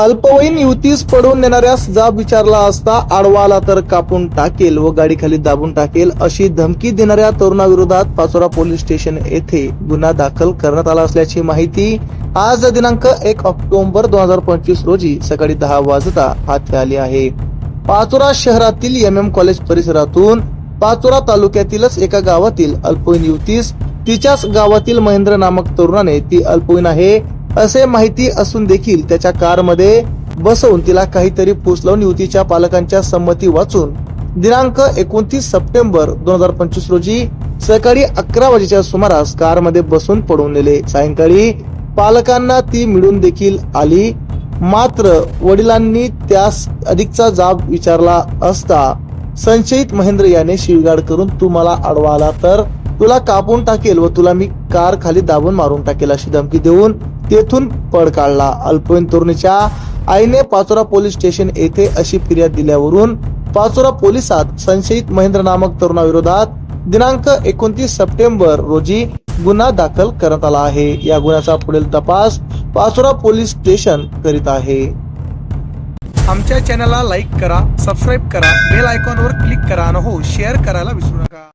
अल्पवयीन युवतीस पडून नेणाऱ्यास जाब विचारला असता आडवाला तर कापून टाकेल व गाडीखाली दाबून टाकेल अशी धमकी देणाऱ्या तरुणाविरोधात पाचोरा पोलीस स्टेशन येथे गुन्हा दाखल करण्यात आला असल्याची माहिती आज दिनांक एक ऑक्टोबर दोन हजार पंचवीस रोजी सकाळी दहा वाजता हाती आली आहे. पाचोरा शहरातील एम एम कॉलेज परिसरातून पाचोरा तालुक्यातीलच एका गावातील अल्पवयीन युवतीस तिच्याच गावातील महेंद्र नामक तरुणाने ती अल्पवयीन आहे. असे माहिती असून देखील त्याच्या कारमध्ये बसवून तिला काहीतरी पुस युतीच्या युवतीच्या पालकांच्या संमती वाचून दिनांक एकोणतीस सप्टेंबर दोन हजार पंचवीस रोजी सकाळी अकरा वाजेच्या सुमारास कारमध्ये बसून पडून नेले. सायंकाळी पालकांना ती मिळून देखील आली. मात्र वडिलांनी त्यास अधिकचा जाब विचारला असता संशयित महेंद्र याने शिवगाड करून तू मला अडवा आला तर? तुला कापून टाकेल व तुला मी कार खाली दाबून मारून टाकेल अशी धमकी देऊन तेथून पळ काढला. अल्पवयीन तरुणीच्या आईने पाचोरा पोलीस स्टेशन येथे अशी फिर्याद दिल्यावरून पाचोरा पोलिसात संशयित महेंद्र नामक तरुणाविरोधात दिनांक एकोणतीस सप्टेंबर रोजी गुन्हा दाखल करण्यात आला आहे. या गुन्ह्याचा पुढील तपास पाचोरा पोलीस स्टेशन करीत आहे. आमच्या चॅनलला लाईक करा सबस्क्राईब करा बेल आयकॉनवर क्लिक करा आणि हो शेअर करायला विसरू नका.